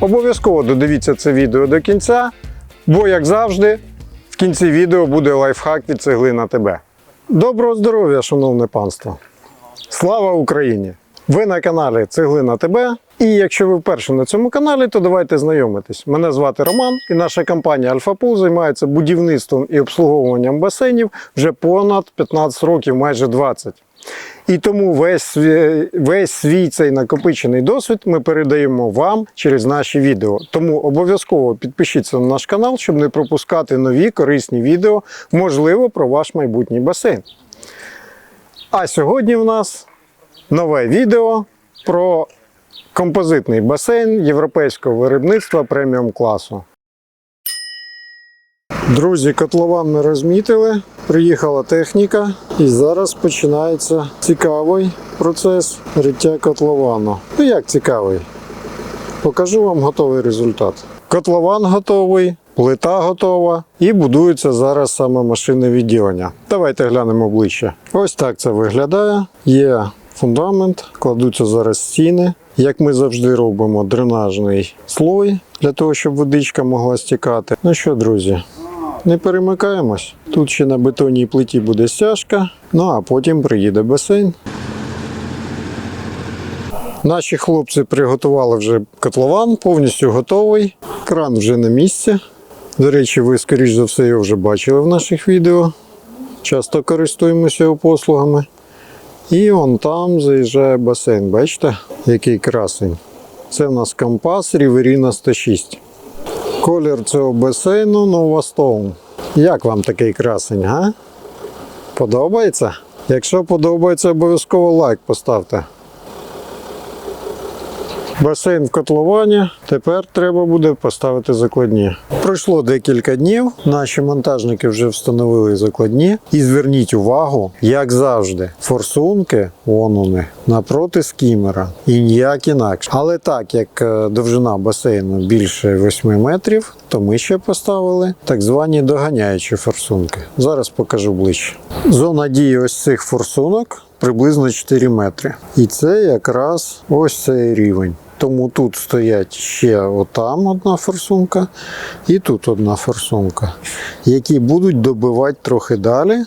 Обов'язково додивіться це відео до кінця, бо, як завжди, в кінці відео буде лайфхак від цегли на тебе. Доброго здоров'я, шановне панство! Слава Україні! Ви на каналі Цеглина ТБ. І якщо ви вперше на цьому каналі, то давайте знайомитись. Мене звати Роман, і наша компанія Альфапул займається будівництвом і обслуговуванням басейнів вже понад 15 років, майже 20. І тому весь, свій- весь свій цей накопичений досвід ми передаємо вам через наші відео. Тому обов'язково підпишіться на наш канал, щоб не пропускати нові корисні відео, можливо, про ваш майбутній басейн. А сьогодні в нас нове відео про композитний басейн європейського виробництва преміум класу. Друзі, котлован ми розмітили, приїхала техніка, і зараз починається цікавий процес риття котловану. Ну як цікавий? Покажу вам готовий результат. Котлован готовий, плита готова і будується зараз саме машинне відділення. Давайте глянемо ближче. Ось так це виглядає. Є фундамент, кладуться зараз стіни. Як ми завжди робимо, дренажний слой для того, щоб водичка могла стікати. Ну що, друзі, не перемикаємось. Тут ще на бетонній плиті буде стяжка, ну а потім приїде басейн. Наші хлопці приготували вже котлован, повністю готовий. Кран вже на місці. До речі, ви, скоріш за все, його вже бачили в наших відео. Часто користуємося його послугами. І вон там заїжджає басейн. Бачите, який красень. Це в нас компас Riverina 106. Колір цього басейну Stone. Як вам такий красень, га? Подобається? Якщо подобається, обов'язково лайк поставте. Басейн в котловані. Тепер треба буде поставити закладні. Пройшло декілька днів. Наші монтажники вже встановили закладні. І зверніть увагу, як завжди, форсунки, вон вони, напроти скімера. І ніяк інакше. Але так як е, довжина басейну більше 8 метрів, то ми ще поставили так звані доганяючі форсунки. Зараз покажу ближче. Зона дії ось цих форсунок приблизно 4 метри. І це якраз ось цей рівень. Тому тут стоять ще отам одна форсунка і тут одна форсунка, які будуть добивати трохи далі,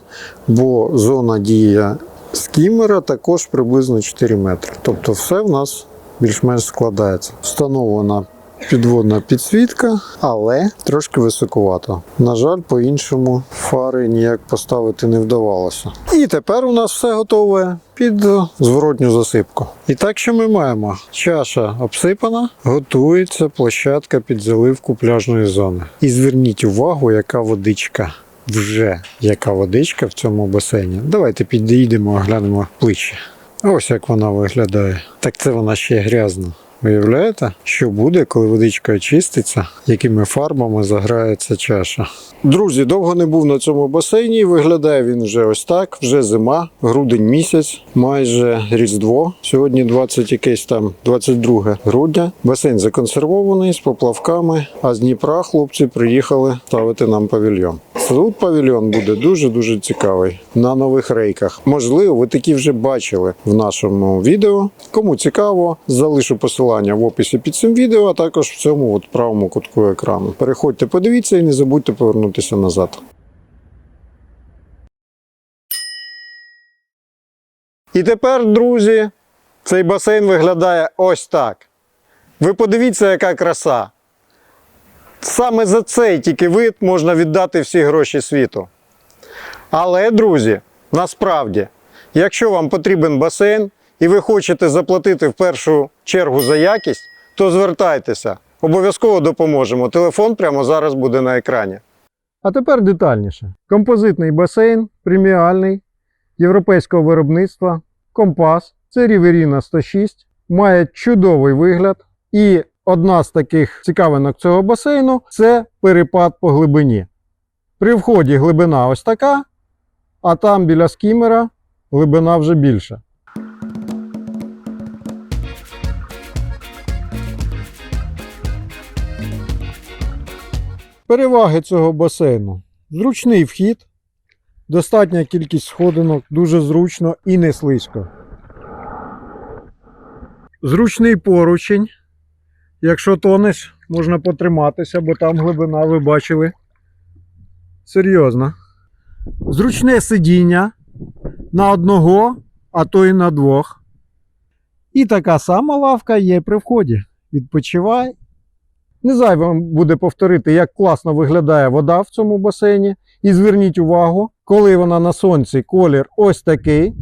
бо зона дія скімера також приблизно 4 метри. Тобто все в нас більш-менш складається. Встановлена підводна підсвітка, але трошки високувато. На жаль, по-іншому фари ніяк поставити не вдавалося. І тепер у нас все готове під зворотню засипку. І так, що ми маємо? Чаша обсипана, готується площадка під заливку пляжної зони. І зверніть увагу, яка водичка. Вже яка водичка в цьому басейні. Давайте підійдемо, оглянемо ближче. Ось як вона виглядає. Так це вона ще грязна. Уявляєте, що буде, коли водичка очиститься, якими фарбами заграється чаша. Друзі, довго не був на цьому басейні. Виглядає він вже ось так. Вже зима, грудень місяць, майже різдво. Сьогодні 20 якесь там 22 грудня. Басейн законсервований з поплавками. А з Дніпра хлопці приїхали ставити нам павільйон. Тут павільйон буде дуже дуже цікавий на нових рейках. Можливо, ви такі вже бачили в нашому відео. Кому цікаво, залишу посилання в описі під цим відео, а також в цьому от правому кутку екрану. Переходьте, подивіться і не забудьте повернутися назад. І тепер, друзі, цей басейн виглядає ось так. Ви подивіться, яка краса. Саме за цей тільки вид можна віддати всі гроші світу. Але, друзі, насправді, якщо вам потрібен басейн і ви хочете заплатити в першу чергу за якість, то звертайтеся. Обов'язково допоможемо. Телефон прямо зараз буде на екрані. А тепер детальніше. Композитний басейн, преміальний, європейського виробництва, компас, це Riverina 106, має чудовий вигляд. І одна з таких цікавинок цього басейну це перепад по глибині. При вході глибина ось така, а там біля скімера глибина вже більша. Переваги цього басейну. Зручний вхід, достатня кількість сходинок, дуже зручно і не слизько. Зручний поручень, Якщо тонеш, можна потриматися, бо там глибина, ви бачили. Серйозно. Зручне сидіння на одного, а то і на двох. І така сама лавка є при вході. Відпочивай. Не зайвим буде повторити, як класно виглядає вода в цьому басейні. І зверніть увагу, коли вона на сонці, колір ось такий.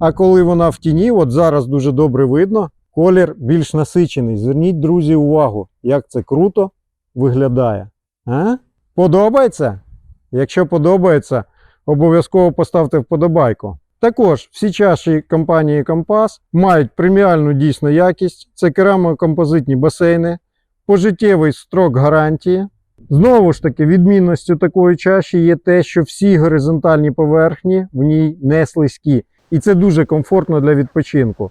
А коли вона в тіні, от зараз дуже добре видно, колір більш насичений. Зверніть, друзі, увагу, як це круто виглядає. А? Подобається? Якщо подобається, обов'язково поставте вподобайку. Також всі чаші компанії Компас мають преміальну дійсно якість. Це керамокомпозитні басейни, пожиттєвий строк гарантії. Знову ж таки, відмінністю такої чаші є те, що всі горизонтальні поверхні в ній не слизькі. І це дуже комфортно для відпочинку.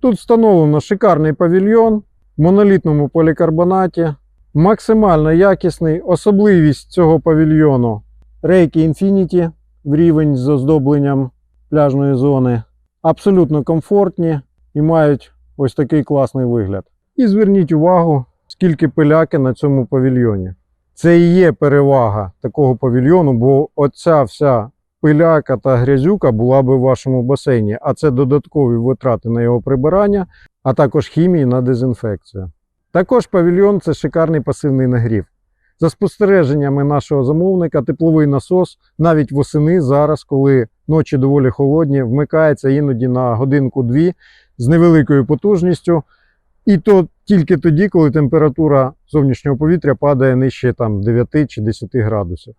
Тут встановлено шикарний павільйон в монолітному полікарбонаті, максимально якісний. Особливість цього павільйону рейки Infinity в рівень з оздобленням пляжної зони. Абсолютно комфортні і мають ось такий класний вигляд. І зверніть увагу, скільки пиляки на цьому павільйоні. Це і є перевага такого павільйону, бо оця вся пиляка та грязюка була би в вашому басейні, а це додаткові витрати на його прибирання, а також хімії на дезінфекцію. Також павільйон це шикарний пасивний нагрів. За спостереженнями нашого замовника, тепловий насос навіть восени зараз, коли ночі доволі холодні, вмикається іноді на годинку-дві з невеликою потужністю. І то тільки тоді, коли температура зовнішнього повітря падає нижче там, 9 чи 10 градусів.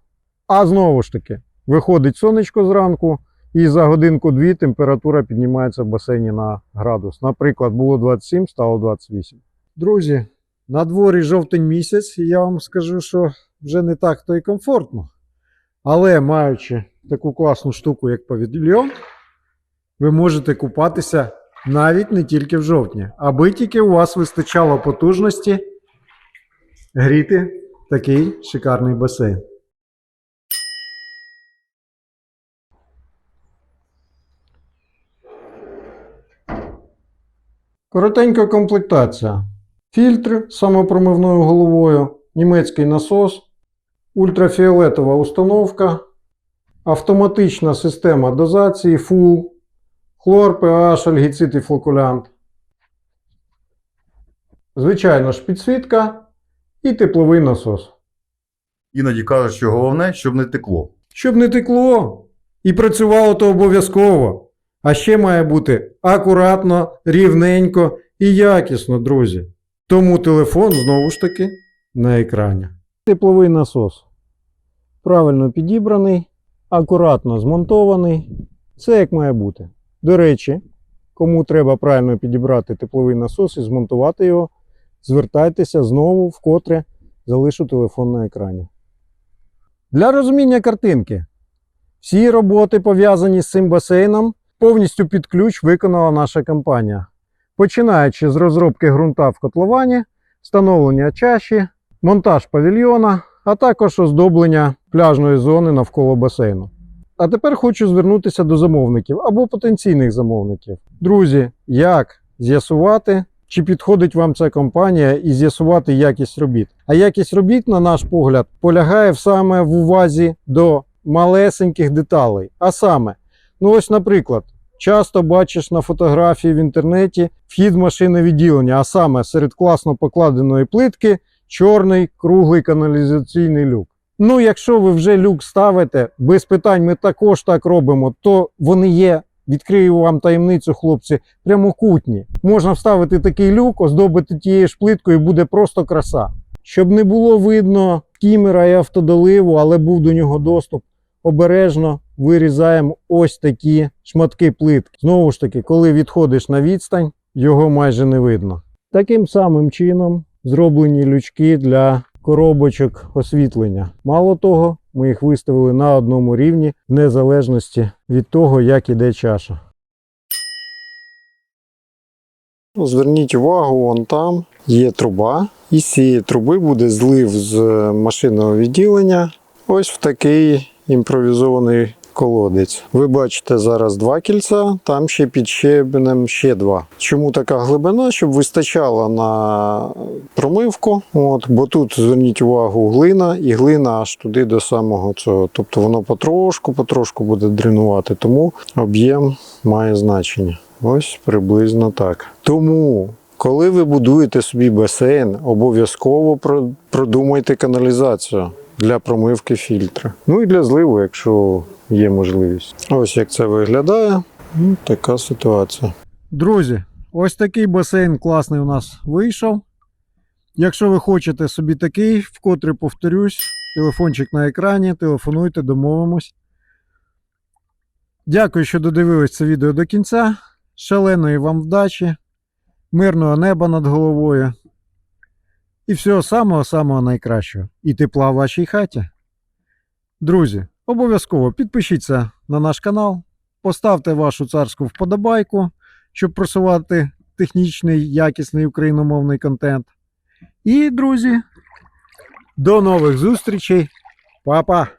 А знову ж таки, виходить сонечко зранку, і за годинку-дві температура піднімається в басейні на градус. Наприклад, було 27, стало 28. Друзі, на дворі жовтень місяць, і я вам скажу, що вже не так то й комфортно. Але маючи таку класну штуку, як павільйон, ви можете купатися навіть не тільки в жовтні, аби тільки у вас вистачало потужності гріти такий шикарний басейн. Коротенька комплектація. Фільтр з самопромивною головою, німецький насос, ультрафіолетова установка, автоматична система дозації FUL, хлор, pH, альгіцид і флокулянт. Звичайно ж, підсвітка і тепловий насос. Іноді кажуть, що головне, щоб не текло. Щоб не текло і працювало то обов'язково. А ще має бути акуратно, рівненько і якісно, друзі. Тому телефон знову ж таки на екрані. Тепловий насос. Правильно підібраний, акуратно змонтований. Це як має бути. До речі, кому треба правильно підібрати тепловий насос і змонтувати його, звертайтеся знову вкотре залишу телефон на екрані. Для розуміння картинки. Всі роботи, пов'язані з цим басейном, повністю під ключ виконала наша компанія. Починаючи з розробки ґрунта в котловані, встановлення чаші, монтаж павільйона, а також оздоблення пляжної зони навколо басейну. А тепер хочу звернутися до замовників або потенційних замовників. Друзі, як з'ясувати, чи підходить вам ця компанія і з'ясувати якість робіт? А якість робіт, на наш погляд, полягає саме в увазі до малесеньких деталей. А саме, ну ось, наприклад, часто бачиш на фотографії в інтернеті вхід машини відділення, а саме серед класно покладеної плитки чорний круглий каналізаційний люк. Ну, якщо ви вже люк ставите, без питань ми також так робимо, то вони є. Відкрию вам таємницю, хлопці, прямокутні. Можна вставити такий люк, оздобити тією ж плиткою, і буде просто краса. Щоб не було видно кімера і автодоливу, але був до нього доступ, обережно вирізаємо ось такі шматки плитки. Знову ж таки, коли відходиш на відстань, його майже не видно. Таким самим чином зроблені лючки для коробочок освітлення. Мало того, ми їх виставили на одному рівні, в незалежності від того, як іде чаша. Ну, Зверніть увагу, вон там є труба. І з цієї труби буде злив з машинного відділення ось в такий імпровізований колодець. Ви бачите зараз два кільця, там ще під щебенем ще два. Чому така глибина? Щоб вистачало на промивку. От, бо тут зверніть увагу, глина, і глина аж туди до самого цього. Тобто воно потрошку, потрошку буде дренувати, тому об'єм має значення. Ось приблизно так. Тому. Коли ви будуєте собі басейн, обов'язково продумайте каналізацію для промивки фільтра. Ну і для зливу, якщо є можливість. Ось як це виглядає. Ну, така ситуація. Друзі, ось такий басейн класний у нас вийшов. Якщо ви хочете собі такий, вкотре повторюсь, телефончик на екрані, телефонуйте, домовимось. Дякую, що додивились це відео до кінця. Шаленої вам вдачі, мирного неба над головою. І всього самого-самого найкращого. І тепла в вашій хаті. Друзі, обов'язково підпишіться на наш канал, поставте вашу царську вподобайку, щоб просувати технічний, якісний україномовний контент. І, друзі, до нових зустрічей. Па-па!